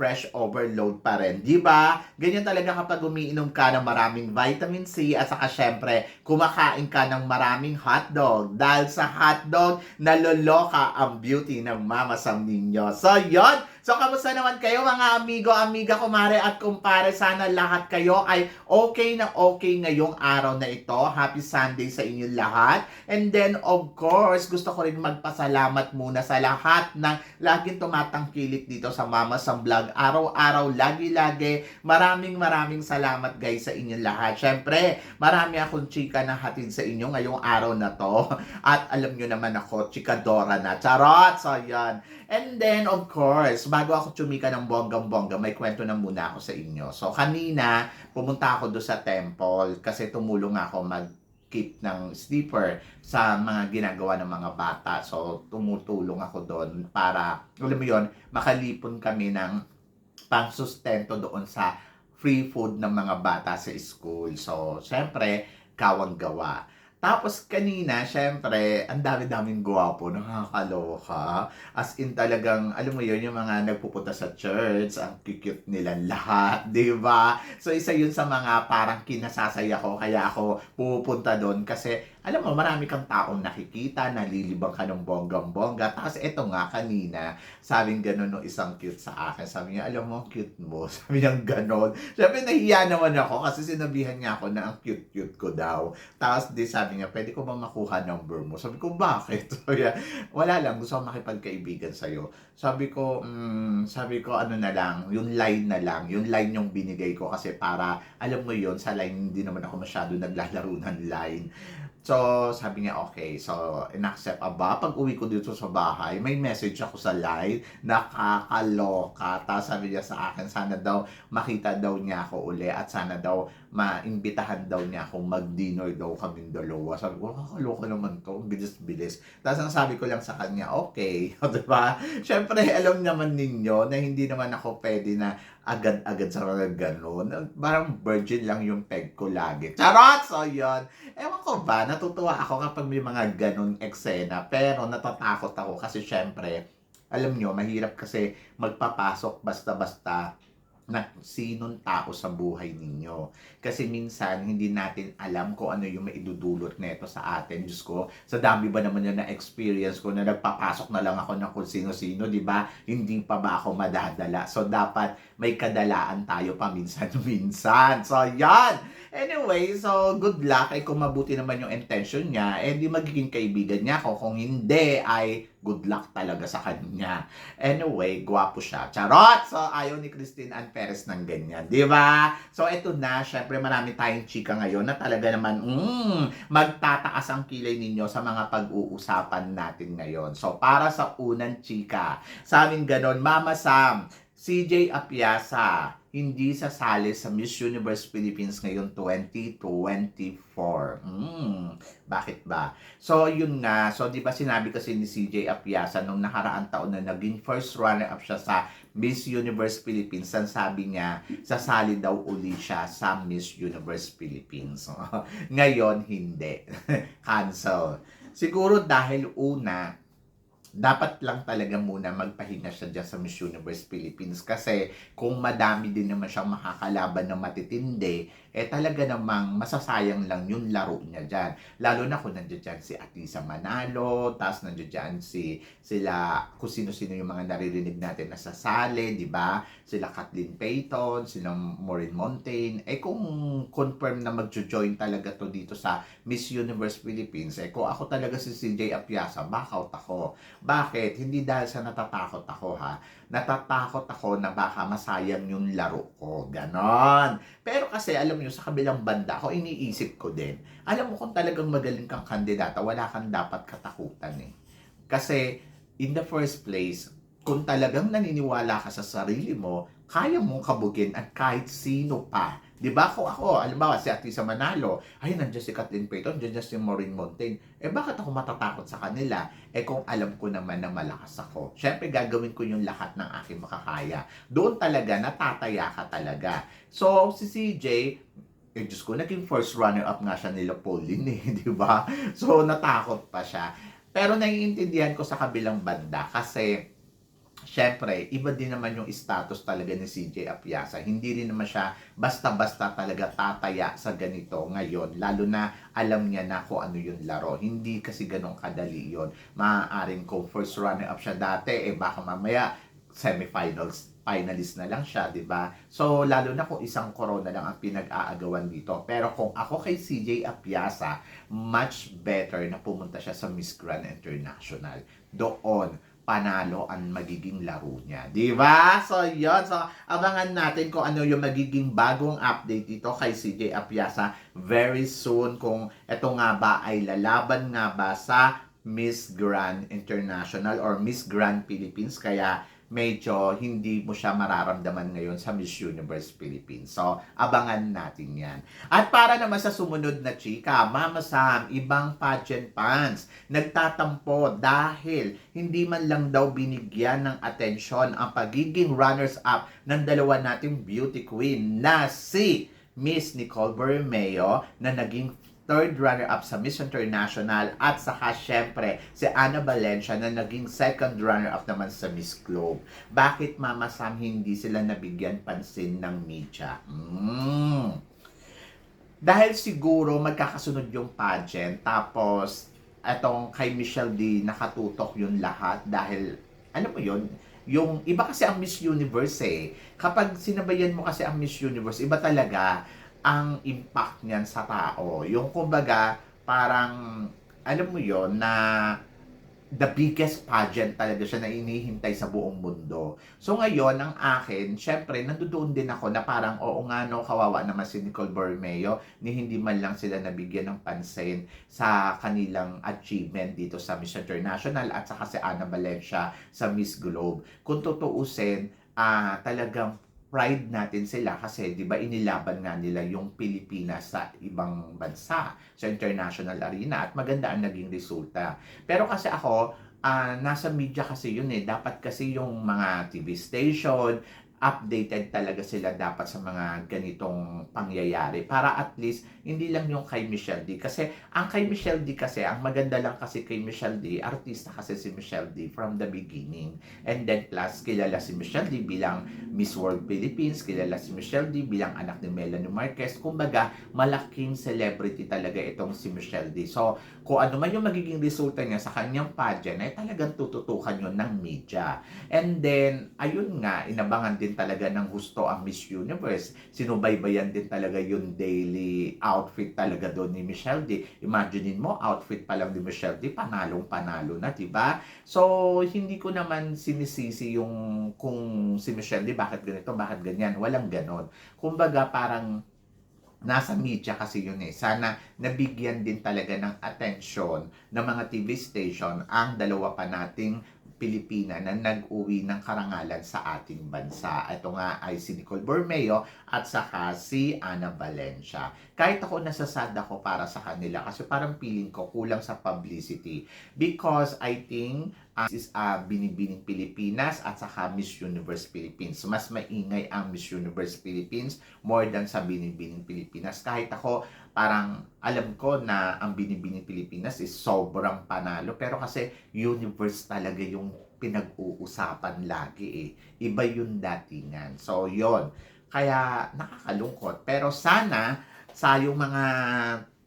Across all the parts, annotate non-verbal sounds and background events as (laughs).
fresh overload pa rin. Di ba? Ganyan talaga kapag umiinom ka ng maraming vitamin C at saka syempre kumakain ka ng maraming hotdog. Dahil sa hotdog, naloloka ang beauty ng mama Sam ninyo. So, yon So, kamusta naman kayo mga amigo, amiga, kumare at kumpare? Sana lahat kayo ay okay na okay ngayong araw na ito. Happy Sunday sa inyong lahat. And then, of course, gusto ko rin magpasalamat muna sa lahat ng laging tumatangkilik dito sa Mama Sam Vlog. Araw-araw, lagi-lagi. Maraming maraming salamat guys sa inyong lahat. Syempre, marami akong chika na hatid sa inyo ngayong araw na to. (laughs) At alam nyo naman ako, chikadora na. Charot! So, yan. And then, of course, bago ako tsumika ng bonggang-bongga, may kwento na muna ako sa inyo. So, kanina, pumunta ako doon sa temple kasi tumulong ako mag keep ng sleeper sa mga ginagawa ng mga bata. So, tumutulong ako doon para, alam mo yon makalipon kami ng pangsustento doon sa free food ng mga bata sa school. So, syempre, kawang gawa. Tapos kanina, syempre, ang dami-daming gwapo, nakakaloka. As in talagang, alam mo yun, yung mga nagpupunta sa church, ang cute nila lahat, (laughs) di ba? So isa yun sa mga parang kinasasaya ko, kaya ako pupunta doon kasi, alam mo, marami kang taong nakikita, nalilibang ka ng bonggang-bongga. Tapos eto nga, kanina, sabing gano'n no isang cute sa akin. Sabi niya, alam mo, cute mo. (laughs) Sabi niya, gano'n. Syempre, nahiya naman ako kasi sinabihan niya ako na ang cute-cute ko daw. Tapos di sabi niya, pwede ko ba makuha number mo? Sabi ko, bakit? (laughs) Sabi niya, wala lang, gusto ko makipagkaibigan sa'yo. Sabi ko, mm, sabi ko, ano na lang, yung line na lang, yung line yung binigay ko kasi para, alam mo yon sa line, hindi naman ako masyado naglalaro ng line. So, sabi niya, okay. So, in-accept aba. Pag uwi ko dito sa bahay, may message ako sa live, nakakaloka. Tapos sabi niya sa akin, sana daw makita daw niya ako uli at sana daw maimbitahan daw niya akong mag-dinner daw kaming dalawa. Sabi ko, kakaloka naman to. Bilis-bilis. Tapos ang sabi ko lang sa kanya, okay. (laughs) O, diba? Siyempre, alam naman ninyo na hindi naman ako pwede na agad-agad sa mga ganun. Parang virgin lang yung peg ko lagi. Charot! So, yun. Ewan ko ba, natutuwa ako kapag may mga ganun eksena. Pero natatakot ako kasi syempre, alam nyo, mahirap kasi magpapasok basta-basta na sinong tao sa buhay ninyo. Kasi minsan, hindi natin alam kung ano yung maidudulot nito sa atin. Diyos ko, sa dami ba naman na experience ko na nagpapasok na lang ako ng kung sino-sino, di ba? Hindi pa ba ako madadala? So, dapat may kadalaan tayo paminsan-minsan. So, yan! Anyway, so good luck. Ay kung mabuti naman yung intention niya, eh di magiging kaibigan niya ako. Kung hindi, ay good luck talaga sa kanya. Anyway, gwapo siya. Charot! So, ayaw ni Christine Ann Perez ng ganyan. Di ba? So, eto na. Syempre, marami tayong chika ngayon na talaga naman, mm, magtataas ang kilay ninyo sa mga pag-uusapan natin ngayon. So, para sa unang chika, sa amin ganon, Mama Sam, CJ Apiasa, hindi sasali sa Miss Universe Philippines ngayon 2024. Hmm, bakit ba? So, yun nga. So, di ba sinabi kasi ni CJ Apiasa nung nakaraang taon na naging first runner-up siya sa Miss Universe Philippines, ang sabi niya, sasali daw uli siya sa Miss Universe Philippines. (laughs) ngayon, hindi. (laughs) Cancel. Siguro dahil una, dapat lang talaga muna magpahinga siya dyan sa Miss Universe Philippines kasi kung madami din naman siyang makakalaban na matitindi, eh talaga namang masasayang lang yung laro niya dyan. Lalo na kung nandiyan dyan si Atisa Manalo, tapos nandiyan dyan si sila, kung sino-sino yung mga naririnig natin na sasali, di ba? Sila Kathleen Payton, sila Maureen Montaigne. Eh kung confirm na magjo-join talaga to dito sa Miss Universe Philippines, eh kung ako talaga si CJ Apiasa, backout ako. Bakit? Hindi dahil sa natatakot ako ha. Natatakot ako na baka masayang yung laro ko. Ganon. Pero kasi alam niyo sa kabilang banda ako iniisip ko din. Alam mo kung talagang magaling kang kandidata, wala kang dapat katakutan eh. Kasi in the first place, kung talagang naniniwala ka sa sarili mo, kaya mong kabugin at kahit sino pa. Di ba? Kung ako, alimbawa si Atisa Manalo, ay nandiyan si Kathleen Payton, nandiyan si Maureen Montaigne. Eh bakit ako matatakot sa kanila? Eh kung alam ko naman na malakas ako. Siyempre gagawin ko yung lahat ng aking makakaya. Doon talaga, natataya ka talaga. So, si CJ, eh Diyos ko, naging first runner-up nga siya nila Pauline eh, (laughs) di ba? So, natakot pa siya. Pero naiintindihan ko sa kabilang banda kasi Siyempre, iba din naman yung status talaga ni CJ Apiasa. Hindi rin naman siya basta-basta talaga tataya sa ganito ngayon. Lalo na alam niya na kung ano yung laro. Hindi kasi ganun kadali yon. Maaaring kung first runner-up siya dati, eh baka mamaya semifinals finalist na lang siya, 'di ba? So lalo na kung isang corona lang ang pinag-aagawan dito. Pero kung ako kay CJ Apiasa, much better na pumunta siya sa Miss Grand International. Doon panalo ang magiging laro niya. Di ba? So, yun. So, abangan natin kung ano yung magiging bagong update dito kay CJ Apiasa very soon kung ito nga ba ay lalaban nga ba sa Miss Grand International or Miss Grand Philippines. Kaya medyo hindi mo siya mararamdaman ngayon sa Miss Universe Philippines. So, abangan natin yan. At para naman sa sumunod na chika, Mama Sam, ibang pageant fans, nagtatampo dahil hindi man lang daw binigyan ng atensyon ang pagiging runners-up ng dalawa nating beauty queen na si Miss Nicole Bermeo na naging third runner-up sa Miss International at saka syempre si Ana Valencia na naging second runner-up naman sa Miss Globe. Bakit Mama Sam hindi sila nabigyan pansin ng media? Mm. Dahil siguro magkakasunod yung pageant tapos etong kay Michelle D nakatutok yun lahat dahil ano mo yun yung iba kasi ang Miss Universe eh kapag sinabayan mo kasi ang Miss Universe iba talaga ang impact niyan sa tao. Yung kumbaga, parang, alam mo yon na the biggest pageant talaga siya na inihintay sa buong mundo. So ngayon, ang akin, syempre, nandoon din ako na parang, oo nga no, kawawa naman si Nicole Borromeo, ni hindi man lang sila nabigyan ng pansin sa kanilang achievement dito sa Miss International at saka si Ana Valencia sa Miss Globe. Kung tutuusin, ah talagang pride natin sila kasi 'di ba inilaban nga nila yung Pilipinas sa ibang bansa sa international arena at maganda ang naging resulta. Pero kasi ako uh, nasa media kasi yun eh dapat kasi yung mga TV station updated talaga sila dapat sa mga ganitong pangyayari para at least hindi lang yung kay Michelle D. Kasi ang kay Michelle D kasi ang maganda lang kasi kay Michelle D artista kasi si Michelle D from the beginning. And then plus kilala si Michelle D bilang Miss World Philippines kilala si Michelle D bilang anak ni Melanie Marquez. Kumbaga malaking celebrity talaga itong si Michelle D. So kung ano man yung magiging resulta niya sa kanyang pageant ay talagang tututukan yun ng media. And then ayun nga inabangan din din talaga ng gusto ang Miss Universe. Sinubaybayan din talaga yung daily outfit talaga doon ni Michelle D. Imaginein mo, outfit pa lang ni Michelle D, panalong panalo na, di ba? So, hindi ko naman sinisisi yung kung si Michelle D, bakit ganito, bakit ganyan. Walang ganon. Kumbaga, parang nasa media kasi yun eh. Sana nabigyan din talaga ng atensyon ng mga TV station ang dalawa pa nating Pilipina na nag-uwi ng karangalan sa ating bansa. Ito nga ay si Nicole Bormeo at saka si Ana Valencia. Kahit ako nasasad ako para sa kanila kasi parang feeling ko kulang sa publicity because I think uh, is uh, Binibining Pilipinas at saka Miss Universe Philippines. Mas maingay ang Miss Universe Philippines more than sa Binibining Pilipinas. Kahit ako parang alam ko na ang binibining Pilipinas is sobrang panalo pero kasi universe talaga yung pinag-uusapan lagi eh. Iba yung datingan. So, yon Kaya nakakalungkot. Pero sana sa yung mga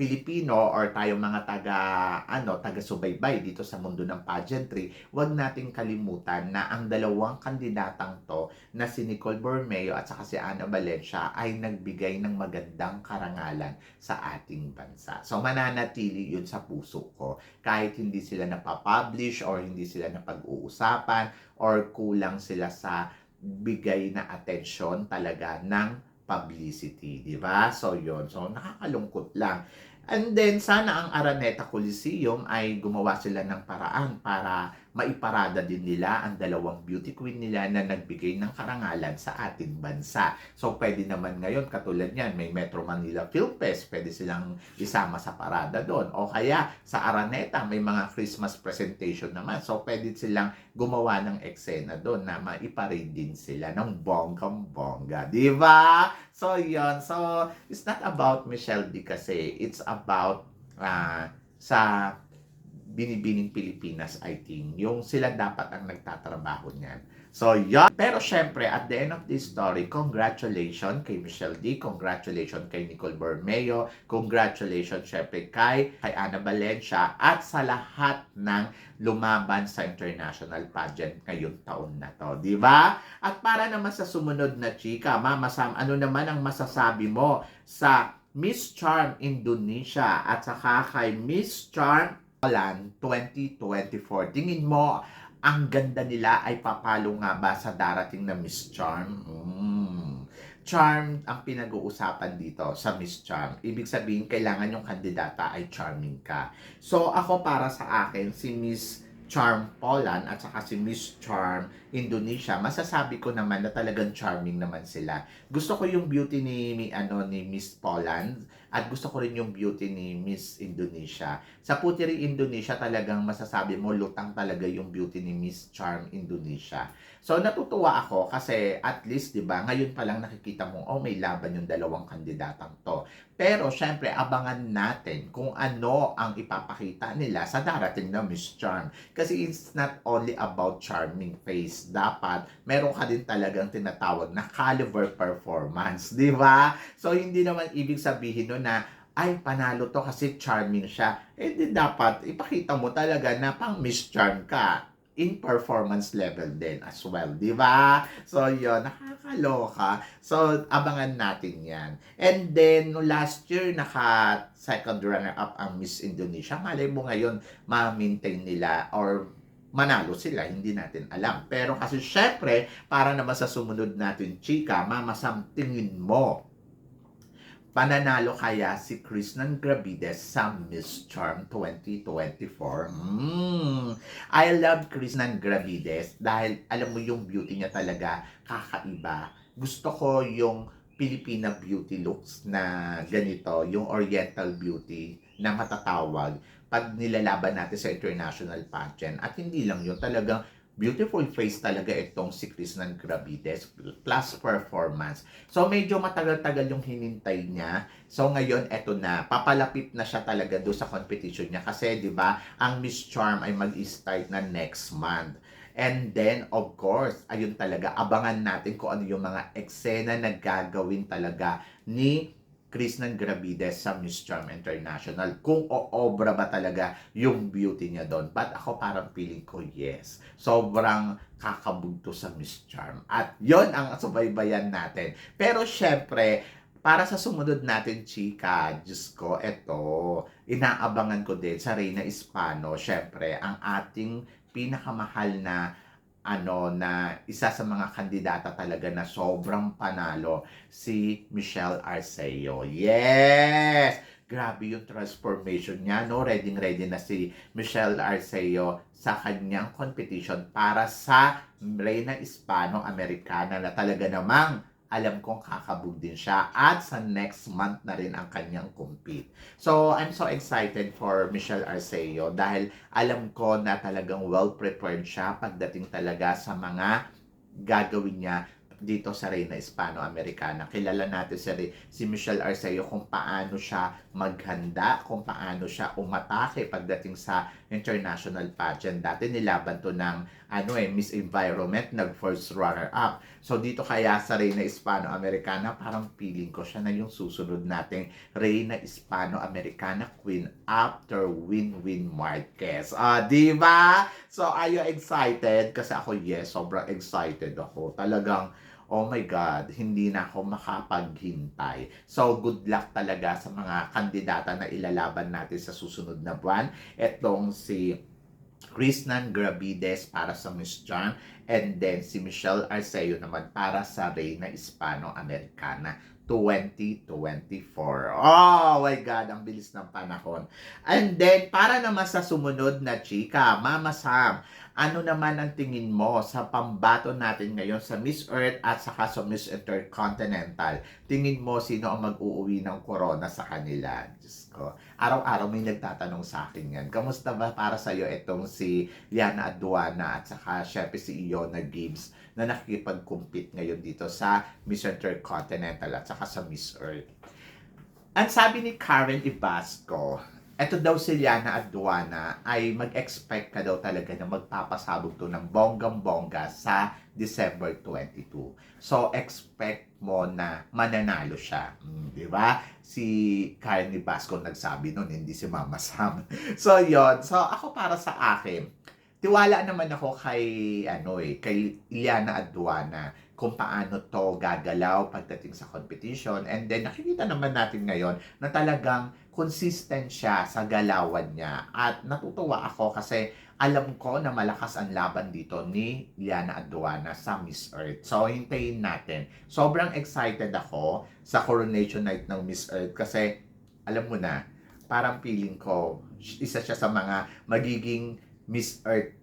Pilipino or tayong mga taga ano taga subaybay dito sa mundo ng pageantry, wag nating kalimutan na ang dalawang kandidatang to na si Nicole Bormeo at saka si Ana Valencia ay nagbigay ng magandang karangalan sa ating bansa. So mananatili 'yun sa puso ko kahit hindi sila napapublish or hindi sila napag-uusapan or kulang sila sa bigay na atensyon talaga ng publicity, di ba? So, yon So, nakakalungkot lang And then, sana ang Araneta Coliseum ay gumawa sila ng paraan para maiparada din nila ang dalawang beauty queen nila na nagbigay ng karangalan sa ating bansa. So, pwede naman ngayon, katulad yan, may Metro Manila Film Fest, pwede silang isama sa parada doon. O kaya, sa Araneta, may mga Christmas presentation naman. So, pwede silang gumawa ng eksena doon na maiparade din sila ng bonggang-bongga. Di? So, yon So, it's not about Michelle D kasi. It's about ah, sa binibining Pilipinas, I think. Yung sila dapat ang nagtatrabaho niyan. So, yon. Pero syempre, at the end of this story, congratulations kay Michelle D. Congratulations kay Nicole Bormeo. Congratulations syempre kay, kay Ana Valencia at sa lahat ng lumaban sa international pageant ngayong taon na to. Di ba? At para naman sa sumunod na chika, Mama Sam, ano naman ang masasabi mo sa Miss Charm Indonesia at saka kay Miss Charm Poland 2024. Tingin mo, ang ganda nila ay papalo nga ba sa darating na Miss Charm? Mm. Charm ang pinag-uusapan dito sa Miss Charm. Ibig sabihin, kailangan yung kandidata ay charming ka. So, ako para sa akin, si Miss Charm Poland at saka si Miss Charm Indonesia, masasabi ko naman na talagang charming naman sila. Gusto ko yung beauty ni, ni ano ni Miss Poland at gusto ko rin yung beauty ni Miss Indonesia. Sa Puteri Indonesia talagang masasabi mo lutang talaga yung beauty ni Miss Charm Indonesia. So natutuwa ako kasi at least 'di ba ngayon pa lang nakikita mo oh may laban yung dalawang kandidatang to. Pero syempre abangan natin kung ano ang ipapakita nila sa darating na Miss Charm. Kasi it's not only about charming face. Dapat meron ka din talagang tinatawag na caliber performance, 'di ba? So hindi naman ibig sabihin no na ay panalo to kasi charming siya. Eh di dapat ipakita mo talaga na pang Miss Charm ka in performance level din as well, di ba? So, yun, nakakaloka. So, abangan natin yan. And then, no, last year, naka second runner-up ang Miss Indonesia. Malay mo ngayon, ma-maintain nila or manalo sila, hindi natin alam. Pero kasi syempre, para naman sa sumunod natin, chika, mama, tingin mo, pananalo kaya si Krishnan Gravides sa Miss Charm 2024? Mm. I love Krishnan Gravides dahil alam mo yung beauty niya talaga kakaiba. Gusto ko yung Filipina beauty looks na ganito, yung oriental beauty na matatawag pag nilalaban natin sa international pageant. At hindi lang yun, talagang beautiful face talaga itong si Krishnan Gravides plus performance. So medyo matagal-tagal yung hinintay niya. So ngayon eto na, papalapit na siya talaga do sa competition niya kasi 'di ba, ang Miss Charm ay mag-start na next month. And then, of course, ayun talaga, abangan natin kung ano yung mga eksena na gagawin talaga ni Krishnan Gravides sa Miss Charm International. Kung oobra ba talaga yung beauty niya doon. But ako parang feeling ko, yes. Sobrang kakabugto sa Miss Charm. At yon ang subaybayan natin. Pero syempre, para sa sumunod natin, chika, Diyos ko, eto, inaabangan ko din sa Reyna Hispano, syempre, ang ating pinakamahal na ano na isa sa mga kandidata talaga na sobrang panalo si Michelle Arceo. Yes! Grabe yung transformation niya, no? Ready ready na si Michelle Arceo sa kanyang competition para sa Reina Hispano-Americana na talaga namang alam kong kakabog din siya at sa next month na rin ang kanyang compete. So, I'm so excited for Michelle Arceo dahil alam ko na talagang well-prepared siya pagdating talaga sa mga gagawin niya dito sa Reina Hispano-Americana. Kilala natin si, si Michelle Arceo kung paano siya maghanda, kung paano siya umatake pagdating sa international pageant. Dati nilaban to ng ano eh, Miss Environment, nag first runner up. So dito kaya sa Reina Hispano-Americana, parang feeling ko siya na yung susunod nating Reina Hispano-Americana Queen after Win-Win Marquez. Ah, di ba? So are you excited? Kasi ako yes, sobrang excited ako. Talagang oh my God, hindi na ako makapaghintay. So, good luck talaga sa mga kandidata na ilalaban natin sa susunod na buwan. Etong si Krishnan Gravides para sa Miss John and then si Michelle Arceo naman para sa Reina Hispano-Americana 2024. Oh my God, ang bilis ng panahon. And then, para naman sa sumunod na chika, Mama Sam, ano naman ang tingin mo sa pambato natin ngayon sa Miss Earth at saka sa Miss Intercontinental? Tingin mo sino ang mag-uuwi ng corona sa kanila? Diyos ko. Araw-araw may nagtatanong sa akin yan. Kamusta ba para sa iyo itong si Liana Aduana at saka syempre si Iona Gibbs na nakikipag-compete ngayon dito sa Miss Intercontinental at saka sa Miss Earth? Ang sabi ni Karen Ibasco, eto daw si Liana Aduana ay mag-expect ka daw talaga na magpapasabog to ng bonggang-bongga sa December 22. So, expect mo na mananalo siya. Mm, di ba? Si Karen Ibasco nagsabi nun, hindi si Mama Sam. (laughs) so, yon So, ako para sa akin, tiwala naman ako kay, ano eh, kay Liana Aduana kung paano to gagalaw pagdating sa competition. And then, nakikita naman natin ngayon na talagang consistent siya sa galawan niya. At natutuwa ako kasi alam ko na malakas ang laban dito ni Liana Aduana sa Miss Earth. So, hintayin natin. Sobrang excited ako sa coronation night ng Miss Earth kasi alam mo na, parang feeling ko, isa siya sa mga magiging Miss Earth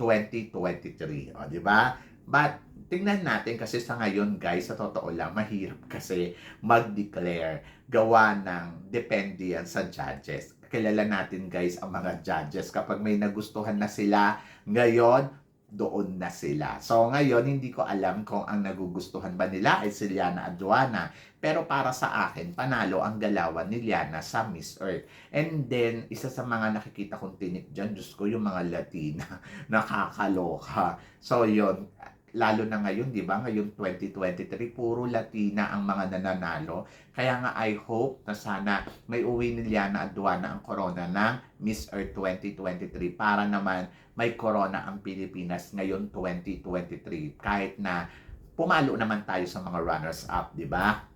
2023. O, di ba? But, tingnan natin kasi sa ngayon, guys, sa totoo lang, mahirap kasi mag-declare. Gawa ng depende yan sa judges. Kilala natin, guys, ang mga judges. Kapag may nagustuhan na sila, ngayon, doon na sila. So ngayon, hindi ko alam kung ang nagugustuhan ba nila ay si Liana Aduana. Pero para sa akin, panalo ang galawan ni Liana sa Miss Earth. And then, isa sa mga nakikita kong tinik dyan, Diyos ko, yung mga Latina, (laughs) nakakaloka. So yun, lalo na ngayon, di ba? Ngayon 2023, puro Latina ang mga nananalo. Kaya nga I hope na sana may uwi ni Liana Aduana ang corona ng Miss Earth 2023 para naman may corona ang Pilipinas ngayon 2023 kahit na pumalo naman tayo sa mga runners-up, di ba?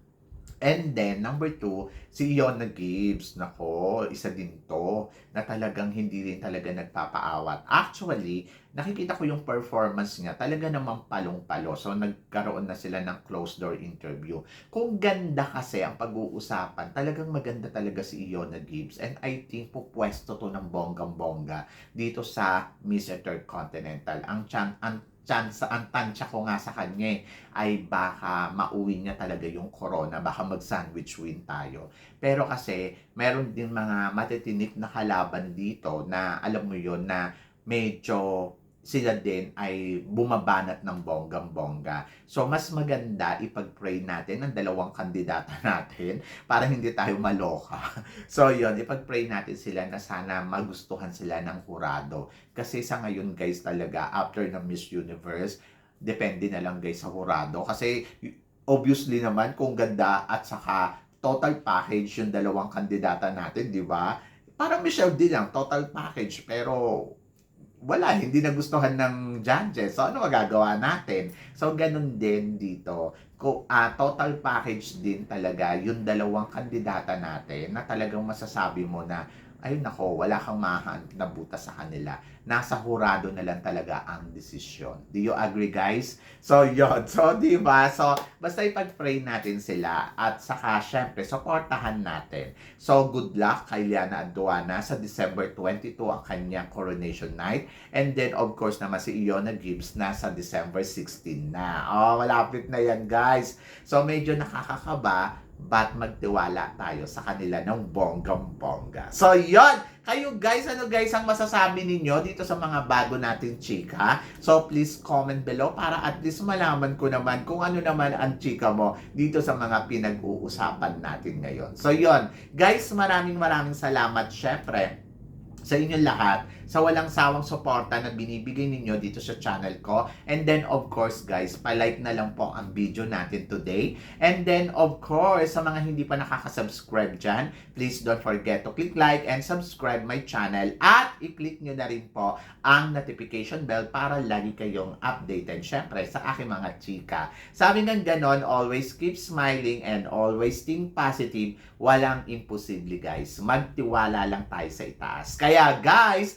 And then, number two, si Iona Gibbs. Nako, isa din to na talagang hindi rin talaga nagpapaawat. Actually, nakikita ko yung performance niya. Talaga namang palong-palo. So, nagkaroon na sila ng closed-door interview. Kung ganda kasi ang pag-uusapan, talagang maganda talaga si Iona Gibbs. And I think pupwesto to ng bonggang-bongga dito sa Miss Intercontinental. Ang, chan ang chance, ang tansya ko nga sa kanya eh, ay baka mauwi niya talaga yung corona, baka mag-sandwich win tayo. Pero kasi, meron din mga matitinik na kalaban dito na alam mo yon na medyo sila din ay bumabanat ng bonggang-bongga. So, mas maganda ipag-pray natin ang dalawang kandidata (laughs) natin para hindi tayo maloka. (laughs) So, yon ipag-pray natin sila na sana magustuhan sila ng hurado. Kasi sa ngayon, guys, talaga, after ng Miss Universe, depende na lang guys sa hurado. Kasi, obviously naman, kung ganda at saka total package yung dalawang kandidata natin, di ba? Parang Michelle din lang, total package. Pero, wala, hindi nagustuhan ng judges. So, ano magagawa natin? So, ganun din dito. Ko, ah, total package din talaga yung dalawang kandidata natin na talagang masasabi mo na ayun nako, wala kang mahan na butas sa kanila. Nasa hurado na lang talaga ang desisyon. Do you agree, guys? So, yun. So, di ba? So, basta ipag-pray natin sila at saka, syempre, supportahan natin. So, good luck kay Liana Aduana sa December 22 ang kanyang coronation night. And then, of course, naman si Iona Gibbs na sa December 16 na. Oh, malapit na yan, guys. So, medyo nakakakaba but magtiwala tayo sa kanila ng bonggang-bongga. So, yon Kayo guys, ano guys ang masasabi ninyo dito sa mga bago nating chika? So, please comment below para at least malaman ko naman kung ano naman ang chika mo dito sa mga pinag-uusapan natin ngayon. So, yon Guys, maraming maraming salamat syempre sa inyong lahat sa walang sawang suporta na binibigay ninyo dito sa channel ko. And then, of course, guys, palike na lang po ang video natin today. And then, of course, sa mga hindi pa nakaka-subscribe dyan, please don't forget to click like and subscribe my channel. At i-click nyo na rin po ang notification bell para lagi kayong updated. Syempre, sa aking mga chika. Sabi ng ganon, always keep smiling and always think positive. Walang imposible, guys. Magtiwala lang tayo sa itaas. Kaya, guys,